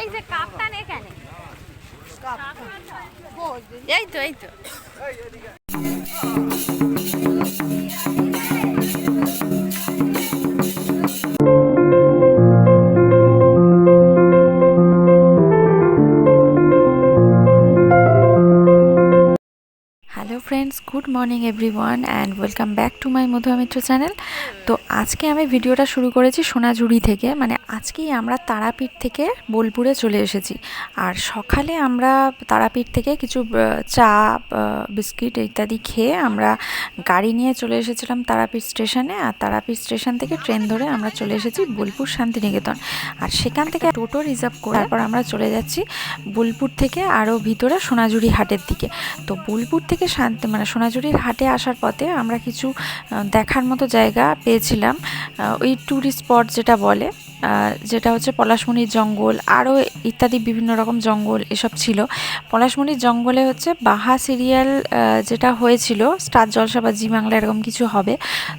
এই যে কাপ্তান এখানে। এই তো এই তো। Good morning everyone and welcome back to my Madhua Mitra channel. তো আজকে আমি ভিডিওটা শুরু করেছি সোনাঝুরি থেকে মানে আজকেই আমরা তারাপীঠ থেকে বোলপুরে চলে এসেছি। আর সকালে আমরা তারাপীঠ থেকে কিছু চা বিস্কিট ইত্যাদি খেয়ে আমরা গাড়ি নিয়ে চলে এসেছিলাম তারাপীঠ স্টেশনে। আর তারাপীঠ স্টেশন থেকে ট্রেন ধরে আমরা চলে এসেছি বোলপুর শান্তিনিকেতন। আর সেখান থেকে টোটো রিজার্ভ করার পর আমরা চলে যাচ্ছি বোলপুর থেকে আরও ভিতরে সোনাঝুরি হাটের দিকে। তো বোলপুর থেকে শান্তি মানে সোনাঝুরির হাটে আসার পথে আমরা কিছু দেখার মতো জায়গা পেয়েছিলাম। ওই ট্যুরিস্ট স্পট যেটা বলে যেটা হচ্ছে পলাশমণির জঙ্গল, আরও ইত্যাদি বিভিন্ন রকম জঙ্গল এসব ছিল। পলাশমণির জঙ্গলে হচ্ছে বাহা সিরিয়াল যেটা হয়েছিল, স্টার জলসা বা জি বাংলা এরকম কিছু হবে।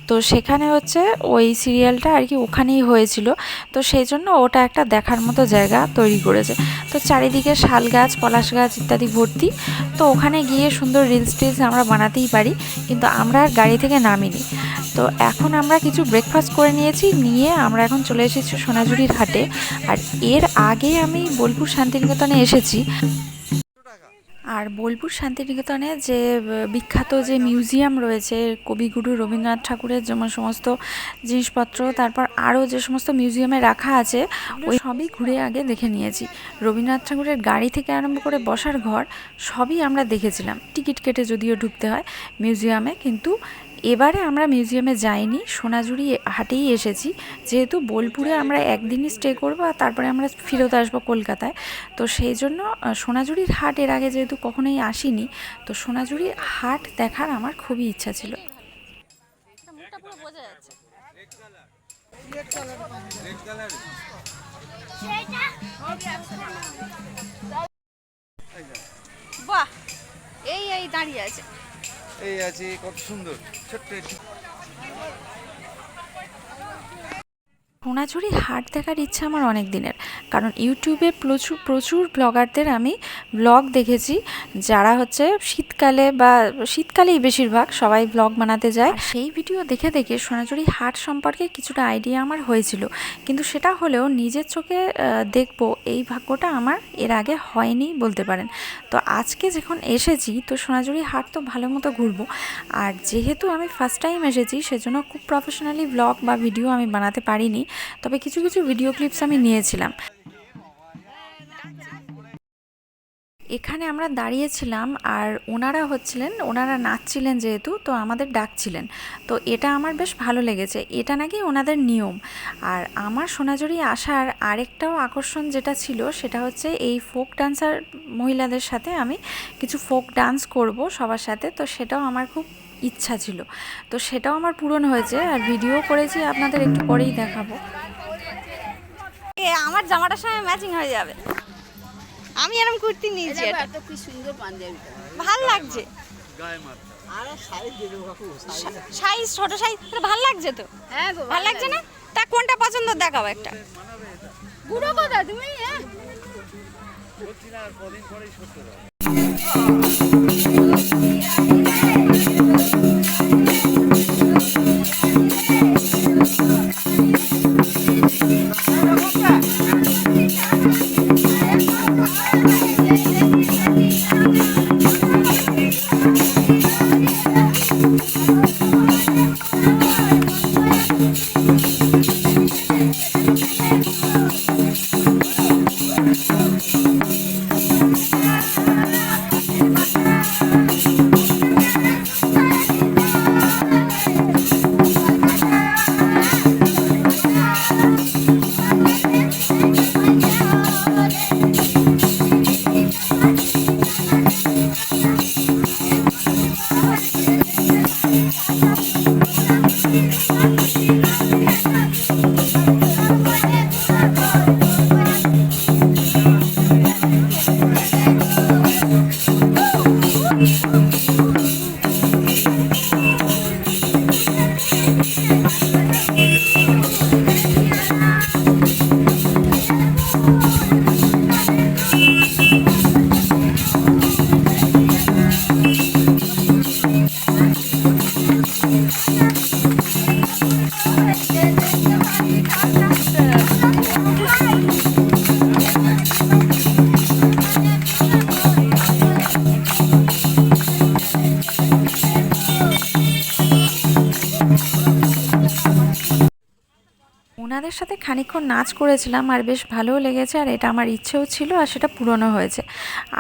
তো সেখানে হচ্ছে ওই সিরিয়ালটা আর কি ওখানেই হয়েছিল। তো সেই জন্য ওটা একটা দেখার মতো জায়গা তৈরি করেছে। তো চারিদিকে শাল গাছ, পলাশ গাছ ইত্যাদি ভর্তি। তো ওখানে গিয়ে সুন্দর রিলস টিলস আমরা বানাতেই পারি, কিন্তু আমরা গাড়ি থেকে নামিনি। তো এখন আমরা কিছু ব্রেকফাস্ট করে নিয়েছি, নিয়ে আমরা এখন চলে এসেছি সোনাঝুরির হাটে। আর এর আগে আমি বোলপুর শান্তিনিকেতনে এসেছি। আর বোলপুর শান্তিনিকেতনে যে বিখ্যাত যে মিউজিয়াম রয়েছে, কবিগুরু রবীন্দ্রনাথ ঠাকুরের যেমন সমস্ত জিনিসপত্র, তারপর আরও যে সমস্ত মিউজিয়ামে রাখা আছে, ওই সবই ঘুরে আগে দেখে নিয়েছি। রবীন্দ্রনাথ ঠাকুরের গাড়ি থেকে আরম্ভ করে বসার ঘর, সবই আমরা দেখেছিলাম। টিকিট কেটে যদিও ঢুকতে হয় মিউজিয়ামে, কিন্তু এবারে আমরা মিউজিয়ামে যাইনি, সোনাঝুরি হাটেই এসেছি। যেহেতু বোলপুরে আমরা একদিনই স্টে করব আর তারপরে আমরা ফেরত আসব কলকাতায়। তো সেই জন্য সোনাঝুরির হাট এর আগে যেহেতু কখনোই আসিনি, তো সোনাঝুরির হাট দেখার আমার খুবই ইচ্ছা ছিল। বাহ, এই এই দাঁড়িয়ে আছে। এই আছে কত সুন্দর ছোট্ট একটি সোনাঝুরি হাট দেখার ইচ্ছা আমার অনেক দিনের। কারণ ইউটিউবে প্রচুর প্রচুর ব্লগারদের আমি ব্লগ দেখেছি, যারা হচ্ছে শীতকালে বা শীতকালেই বেশিরভাগ সবাই ব্লগ বানাতে যায়। সেই ভিডিও দেখে দেখে সোনাঝুরি হাট সম্পর্কে কিছুটা আইডিয়া আমার হয়েছিল। কিন্তু সেটা হলেও নিজের চোখে দেখব এই ভাগ্যটা আমার এর আগে হয়নি বলতে পারেন। তো আজকে যখন এসেছি, তো সোনাঝুরি হাট তো ভালো মতো ঘুরবো। আর যেহেতু আমি ফার্স্ট টাইম এসেছি, সেজন্য খুব প্রফেশনালি ব্লগ বা ভিডিও আমি বানাতে পারিনি। তবে কিছু কিছু ভিডিও ক্লিপস আমি নিয়েছিলাম। এখানে আমরা দাঁড়িয়েছিলাম আর ওনারা হচ্ছিলেন, ওনারা নাচছিলেন যেহেতু, তো আমাদের ডাকছিলেন। তো এটা আমার বেশ ভালো লেগেছে। এটা নাকি ওনাদের নিয়ম। আর আমার সোনাঝুরি আসার আরেকটাও আকর্ষণ যেটা ছিল, সেটা হচ্ছে এই ফোক ডান্সার মহিলাদের সাথে আমি কিছু ফোক ডান্স করব সবার সাথে। তো সেটাও আমার খুব ইচ্ছা ছিল। তো সেটাও আমার পূরণ হয়েছে আর ভিডিও করেছি আপনাদের একটু পরেই দেখাবো। এ আমার জামাটার সঙ্গে ম্যাচিং হয়ে যাবে। আমি এরকম কুর্তি নিয়েছি এটা। এত কি সুন্দর পাঞ্জাবিটা ভালো লাগছে। গায়ে আরে সাইজ দিয়ে দেবো কাকু সাইজ ছোট সাইজ ভালো লাগছে তো? হ্যাঁ গো ভালো লাগছে না? তা কোনটা পছন্দ দেখাও একটা। বুড়ো কথা তুমি হ্যাঁ? সত্যি না আর কদিন পরেই সত্য হবে সাথে খানিক্ষণ নাচ করেছিলাম আর বেশ ভালোও লেগেছে আর এটা আমার ইচ্ছেও ছিল আর সেটা পূরণও হয়েছে।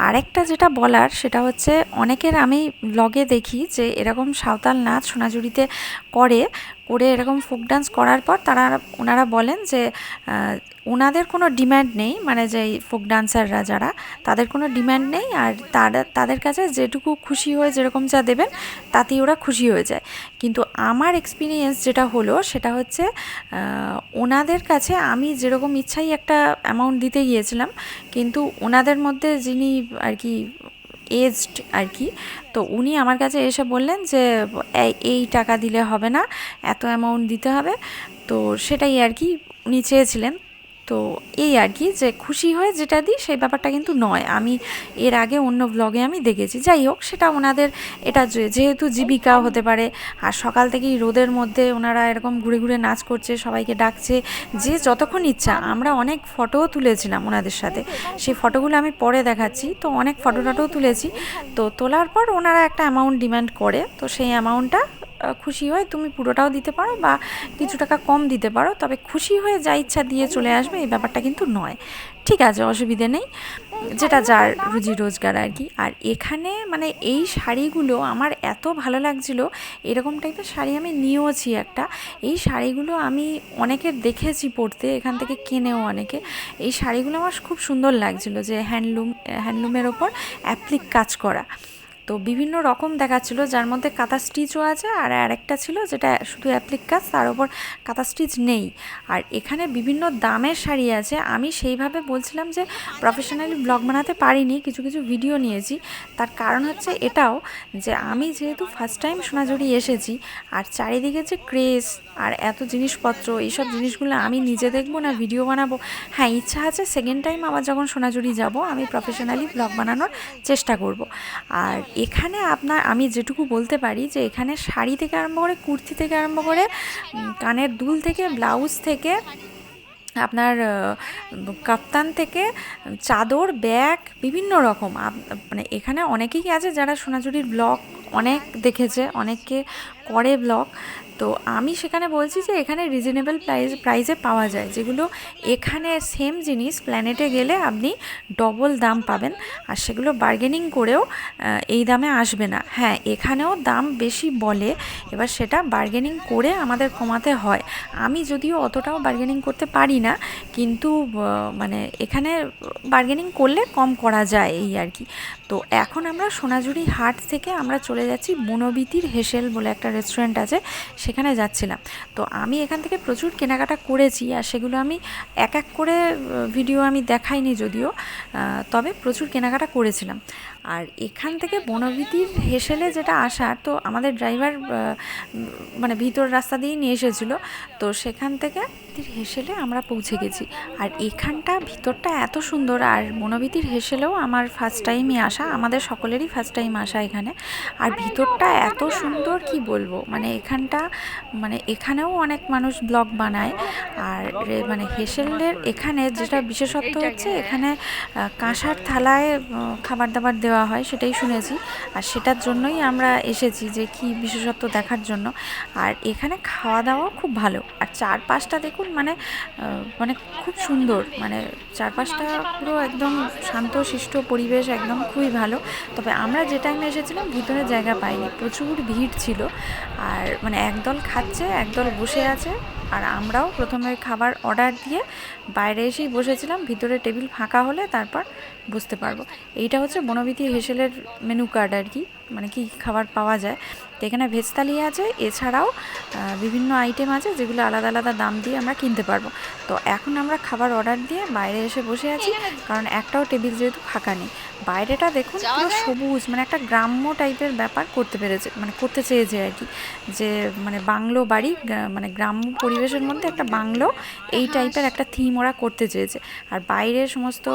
আরেকটা যেটা বলার সেটা হচ্ছে অনেকের আমি ব্লগে দেখি যে এরকম সাঁওতাল নাচ সোনাঝুরিতে করে করে এরকম ফোক ডান্স করার পর তারা, ওনারা বলেন যে ওনাদের কোনো ডিম্যান্ড নেই মানে যে ফোক ডান্সাররা যারা, তাদের কোনো ডিম্যান্ড নেই আর তারা, তাদের কাছে যেটুকু খুশি হয়ে যেরকম যা দেবেন, তাতেই ওরা খুশি হয়ে যায়। কিন্তু আমার এক্সপিরিয়েন্স যেটা হলো, সেটা হচ্ছে ওনাদের কাছে আমি যেরকম ইচ্ছাই একটা অ্যামাউন্ট দিতে গিয়েছিলাম, কিন্তু ওনাদের মধ্যে যিনি আর কি এজড আর কি, তো উনি আমার কাছে এসে বললেন যে, এই টাকা দিলে হবে না, এত অ্যামাউন্ট দিতে হবে। তো সেটাই আর কি উনি চেয়েছিলেন। তো এই আর কি, যে খুশি হয়ে যেটা দিই সেই ব্যাপারটা কিন্তু নয়। আমি এর আগে অন্য ব্লগে আমি দেখেছি। যাই হোক, সেটা ওনাদের, এটা যেহেতু জীবিকা হতে পারে, আর সকাল থেকেই রোদের মধ্যে ওনারা এরকম ঘুরে ঘুরে নাচ করছে, সবাইকে ডাকছে, যে যতক্ষণ ইচ্ছা, আমরা অনেক ফটোও তুলেছিলাম ওনাদের সাথে। সেই ফটোগুলো আমি পরে দেখাচ্ছি, তো অনেক ফটো টটোও তুলেছি। তো তোলার পর ওনারা একটা অ্যামাউন্ট ডিমান্ড করে, তো সেই অ্যামাউন্টটা খুশি হয়ে তুমি পুরোটাও দিতে পারো বা কিছু টাকা কম দিতে পারো। তবে খুশি হয়ে যা ইচ্ছা দিয়ে চলে আসবে, এই ব্যাপারটা কিন্তু নয়। ঠিক আছে, অসুবিধে নেই। যেটা যার রুজি রোজগার আর কি। আর এখানে মানে এই শাড়িগুলো আমার এত ভালো লাগছিল, এরকম টাইপের শাড়ি আমি নিয়েওছি একটা। এই শাড়িগুলো আমি অনেকের দেখেছি পরতে এখান থেকে কেনেও অনেকে। এই শাড়িগুলো আমার খুব সুন্দর লাগছিল যে হ্যান্ডলুম, হ্যান্ডলুমের ওপর অ্যাপ্লিক কাজ করা। তো বিভিন্ন রকম দেখাচ্ছিল, যার মধ্যে কাঁথা স্টিচও আছে আর আরেকটা ছিল যেটা শুধু অ্যাপ্লিক কাজ, তার ওপর কাঁথা স্টিচ নেই। আর এখানে বিভিন্ন দামের শাড়ি আছে। আমি সেইভাবে বলছিলাম যে প্রফেশনালি ব্লগ বানাতে পারিনি, কিছু কিছু ভিডিও নিয়েছি। তার কারণ হচ্ছে এটাও যে আমি যেহেতু ফার্স্ট টাইম সোনাঝুরি এসেছি আর চারিদিকে যে ক্রেজ আর এত জিনিসপত্র, এইসব জিনিসগুলো আমি নিজে দেখব না ভিডিও বানাবো? হ্যাঁ ইচ্ছা আছে সেকেন্ড টাইম আবার যখন সোনাঝুরি যাব, আমি প্রফেশনালি ব্লগ বানানোর চেষ্টা করব। আর এখানে আপনার, আমি যেটুকু বলতে পারি যে এখানে শাড়ি থেকে আরম্ভ করে কুর্তি থেকে আরম্ভ করে কানের দুল থেকে, ব্লাউজ থেকে, আপনার কাপ্তান থেকে, চাদর, ব্যাগ, বিভিন্ন রকম। মানে এখানে অনেকেই আছে যারা সোনাঝুরির ব্লগ অনেক দেখেছে অনেকে করে ব্লগ। তো আমি সেখানে বলছি যে এখানে রিজনেবল প্রাইস প্রাইসে পাওয়া যায়। যেগুলো এখানে সেম জিনিস প্ল্যানেটে গেলে আপনি ডবল দাম পাবেন। আর সেগুলো বার্গেনিং করেও এই দামে আসবে না। হ্যাঁ এখানেও দাম বেশি বলে, এবার সেটা বার্গেনিং করে আমাদের কমাতে হয়। আমি যদিও অতটাও বার্গেনিং করতে পারি না, কিন্তু মানে এখানে বার্গেনিং করলে কম করা যায় এই আর কি। তো এখন আমরা সোনাঝুরি হাট থেকে আমরা চলে যাচ্ছি বনবিতির হেসেল বলে একটা রেস্টুরেন্ট আছে। সেখানে যাচ্ছিলাম। তো আমি এখান থেকে প্রচুর কেনাকাটা করেছি আর সেগুলো আমি এক এক করে ভিডিও আমি দেখাইনি যদিও তবে প্রচুর কেনাকাটা করেছিলাম। আর এখান থেকে বনবিতির হেসেলে যেটা আসার তো আমাদের ড্রাইভার মানে ভিতর রাস্তা দিয়েই নিয়ে এসেছিল, তো সেখান থেকে হেসেলে আমরা পৌঁছে গেছি। আর এখানটা, ভিতরটা এত সুন্দর, আর বনবিতির হেসেলেও আমার ফার্স্ট টাইমই আসা, আমাদের সকলেরই ফার্স্ট টাইম আসা এখানে। আর ভিতরটা এত সুন্দর, কি বলব? মানে এখানটা মানে এখানেও অনেক মানুষ ব্লগ বানায়, আর মানে হেসেলের এখানে যেটা বিশেষত্ব হচ্ছে, এখানে কাঁসার থালায় খাবার দাবার দেওয়া হয় সেটাই শুনেছি। আর সেটার জন্যই আমরা এসেছি যে কি বিশেষত্ব দেখার জন্য। আর এখানে খাওয়া দাওয়া খুব ভালো। আর চারপাশটা দেখুন মানে মানে খুব সুন্দর। মানে চারপাশটা পুরো একদম শান্ত, শিষ্ট পরিবেশ একদম খুবই ভালো। তবে আমরা যে টাইমে এসেছিলাম ভিতরে জায়গা পাইনি। প্রচুর ভিড় ছিল। আর মানে একদল খাচ্ছে, একদল বসে আছে। আর আমরাও প্রথমে খাবার অর্ডার দিয়ে বাইরে এসেই বসেছিলাম। ভিতরে টেবিল ফাঁকা হলে তারপর বুঝতে পারব। এইটা হচ্ছে বনবিতি হেসেলের মেনু কার্ড আর কি মানে কি খাবার পাওয়া যায়। তো এখানে ভেজ থালি আছে এছাড়াও বিভিন্ন আইটেম আছে যেগুলো আলাদা আলাদা দাম দিয়ে আমরা কিনতে পারব। তো এখন আমরা খাবার অর্ডার দিয়ে বাইরে এসে বসে আছি কারণ একটাও টেবিল যেহেতু ফাঁকা নেই। বাইরেটা দেখুন পুরো সবুজ মানে একটা গ্রাম্য টাইপের ব্যাপার করতে পেরেছে মানে করতে চেয়েছে আর কি। যে মানে বাংলো বাড়ি মানে গ্রাম্য পরিবেশের মধ্যে একটা বাংলো এই টাইপের একটা থিম ওরা করতে চেয়েছে। আর বাইরে সমস্ত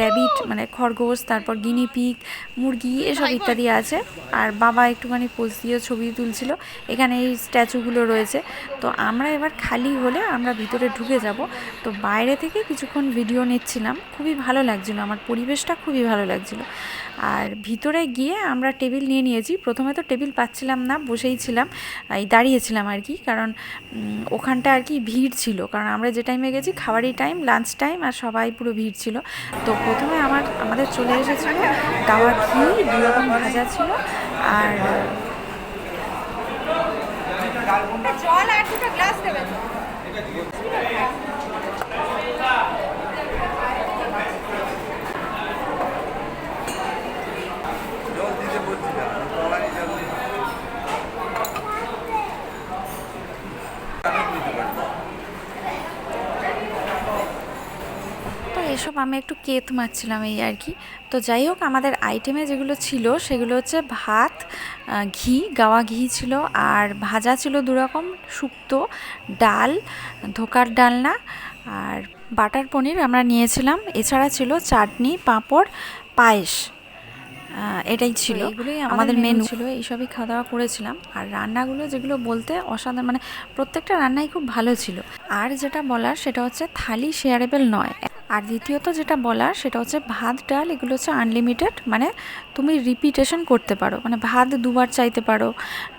র্যাবিট মানে খরগোশ তারপর গিনি পিগ মুরগি এসব ইত্যাদি আছে। আর বাবা একটুখানি পোজ দিয়ে ছবি তুলছিল এখানে এই স্ট্যাচুগুলো রয়েছে। তো আমরা এবার খালি হলে আমরা ভিতরে ঢুকে যাব। তো বাইরে থেকে কিছুক্ষণ ভিডিও নিচ্ছিলাম খুবই ভালো লাগছিল আমার পরিবেশটা খুবই ভালো লাগছিল। ছিল। আর ভিতরে গিয়ে আমরা টেবিল নিয়ে নিয়েছি। প্রথমে তো টেবিল পাচ্ছিলাম না, বসেই ছিলাম। এই দাঁড়িয়েছিলাম আর কি, কারণ ওখানটা আর কি ভিড় ছিল। কারণ আমরা যে টাইমে গেছি খাবারই টাইম লাঞ্চ টাইম আর সবাই পুরো ভিড় ছিল। তো প্রথমে আমার, আমাদের চলে এসেছিল দাওয়া ঘি দু রকম ভাজা ছিল। আর জল আর দুটো গ্লাস দেবে জল দিতে বলছি না তলানি জল দিতে আমি দিতে পারি না। তো এসব আমি একটু কেত মারছিলাম এই আর কি। তো যাই হোক আমাদের আইটেমে যেগুলো ছিল সেগুলো হচ্ছে ভাত ঘি গাওয়া ঘি ছিল আর ভাজা ছিল দুরকম শুক্তো ডাল ধোকার ডালনা আর বাটার পনির আমরা নিয়েছিলাম। এছাড়া ছিল চাটনি পাঁপড় পায়েস এটাই ছিল। এগুলোই আমাদের মেনু ছিল এইসবই খাওয়া দাওয়া করেছিলাম। আর রান্নাগুলো যেগুলো বলতে অসাধারণ মানে প্রত্যেকটা রান্নাই খুব ভালো ছিল। আর যেটা বলার সেটা হচ্ছে থালি শেয়ারেবেল নয়। আর দ্বিতীয়ত যেটা বলার সেটা হচ্ছে ভাত, ডাল এগুলো হচ্ছে আনলিমিটেড মানে তুমি রিপিটেশন করতে পারো মানে ভাত দুবার চাইতে পারো,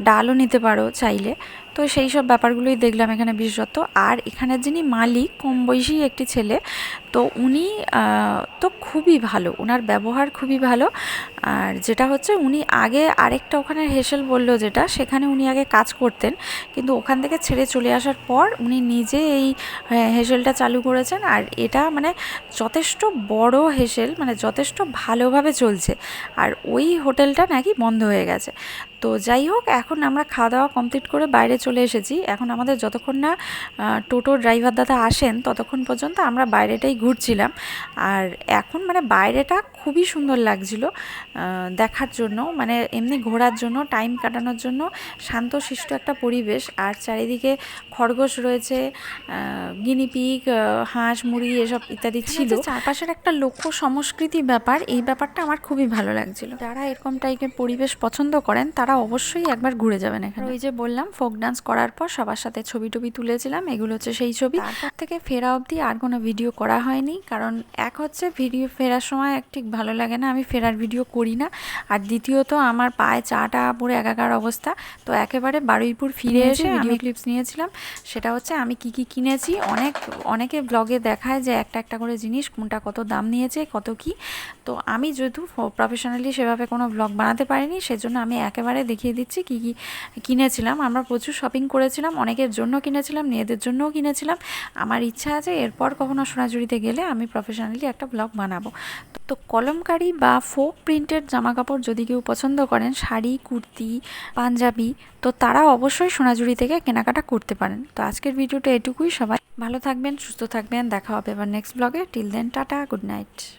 ডালও নিতে পারো চাইলে। তো সেই সব ব্যাপারগুলোই দেখলাম এখানে বিশেষত আর এখানের যিনি মালিক, কম বয়সী একটি ছেলে, তো উনি তো খুবই ভালো। ওনার ব্যবহার খুবই ভালো। আর যেটা হচ্ছে উনি আগে আরেকটা ওখানে হেসেল বলল যেটা, সেখানে উনি আগে কাজ করতেন। কিন্তু ওখান থেকে ছেড়ে চলে আসার পর উনি নিজে এই হেসেলটা চালু করেছেন। আর এটা মানে যথেষ্ট বড় হেসেল মানে যথেষ্ট ভালোভাবে চলছে। আর ওই হোটেলটা নাকি বন্ধ হয়ে গেছে। তো যাই হোক এখন আমরা খাওয়া দাওয়া কমপ্লিট করে বাইরে চলে এসেছি। এখন আমাদের যতক্ষণ না টোটো ড্রাইভার দাদা আসেন ততক্ষণ পর্যন্ত আমরা বাইরেটাই ঘুরছিলাম। আর এখন মানে বাইরেটা খুবই সুন্দর লাগছিল দেখার জন্য মানে এমনি ঘোরার জন্য টাইম কাটানোর জন্য শান্ত শান্তশিষ্ট একটা পরিবেশ। আর চারিদিকে খরগোশ রয়েছে গিনিপিগ হাঁস মুড়ি এসব ইত্যাদি ছিল। চারপাশের একটা লোক সংস্কৃতি ব্যাপার এই ব্যাপারটা আমার খুবই ভালো লাগছিল। যারা এরকম টাইপের পরিবেশ পছন্দ করেন তারা অবশ্যই একবার ঘুরে যাবেন এখানে। ওই যে বললাম ফোক ডান্স করার পর সবার সাথে ছবি টবি তুলেছিলাম এগুলো হচ্ছে সেই ছবি। তারপর থেকে ফেরা অবধি আর কোনো ভিডিও করা হয়নি কারণ এক হচ্ছে ভিডিও ফেরার সময় এক ঠিক ভালো লাগে না আমি ফেরার ভিডিও করি না। আর দ্বিতীয়ত আমার পায়ে চাটা পুরো একাকার অবস্থা তো একেবারে বারুইপুর ফিরে এসে ভিডিও ক্লিপস নিয়েছিলাম। সেটা হচ্ছে আমি কি কি কিনেছি অনেক অনেকে ব্লগে দেখায় যে একটা একটা করে জিনিস কোনটা কত দাম নিয়েছে কত কি। তো আমি যেহেতু প্রফেশনালি সেভাবে কোনো ব্লগ বানাতে পারিনি সেজন্য আমি একেবারে দেখিয়ে দিচ্ছি কি কি কিনেছিলাম। আমরা প্রচুর শপিং করেছিলাম, অনেকের জন্য কিনেছিলাম, মেয়েদের জন্যও কিনেছিলাম। আমার ইচ্ছা আছে এরপর কখনো সোনাঝুরিতে গেলে আমি প্রফেশনালি একটা ব্লগ বানাবো। তো- কলমকারি বা ফোক প্রিন্টেড জামা কাপড় যদি কেউ পছন্দ করেন, শাড়ি, কুর্তি, পাঞ্জাবি, তো তারা অবশ্যই সোনাঝুরি থেকে কেনাকাটা করতে পারেন। তো আজকের ভিডিওটা এটুকুই, সবাই ভালো থাকবেন, সুস্থ থাকবেন, দেখা হবে এবার নেক্সট ব্লগে till then tata good night